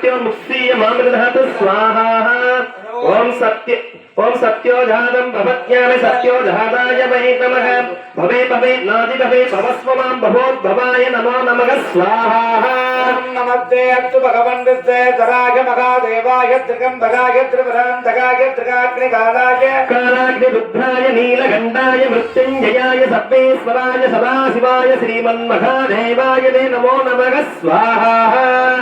సత్యముక్సీయ మామృదహతు స్వాహ ఓం సత్య ఓం సత్యోజాతం భవత్యామి సత్యోజాతాయ వై నమ భవే భవే నాది భవే భవస్వ మాం భవోద్భవాయ నమో నమః స్వాహ నమస్తే అత్తు భగవన్ విస్తే జరాగ మహాదేవాయ త్రికంబగాయ త్రిపురాంతకాయ త్రికాగ్ని కాలాయ కాలాగ్ని రుద్రాయ నీలగండాయ మృత్యుంజయాయ సర్వేశ్వరాయ సదాశివాయ శ్రీమన్మహాదేవాయ నమో నమః స్వాహ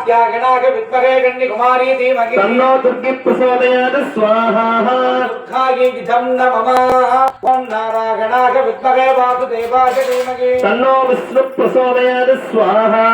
త్యాగణాగ విద్మహే గణ్య కుమారీ ధీమహి తన్నో దుర్గి ప్రచోదయాత్ స్వాహా దుఃఖాయి విధం నమః నారాగణాగ విద్మహే వాసుదేవాయ ధీమహి తన్నో విష్ణు ప్రచోదయాత్ స్వాహా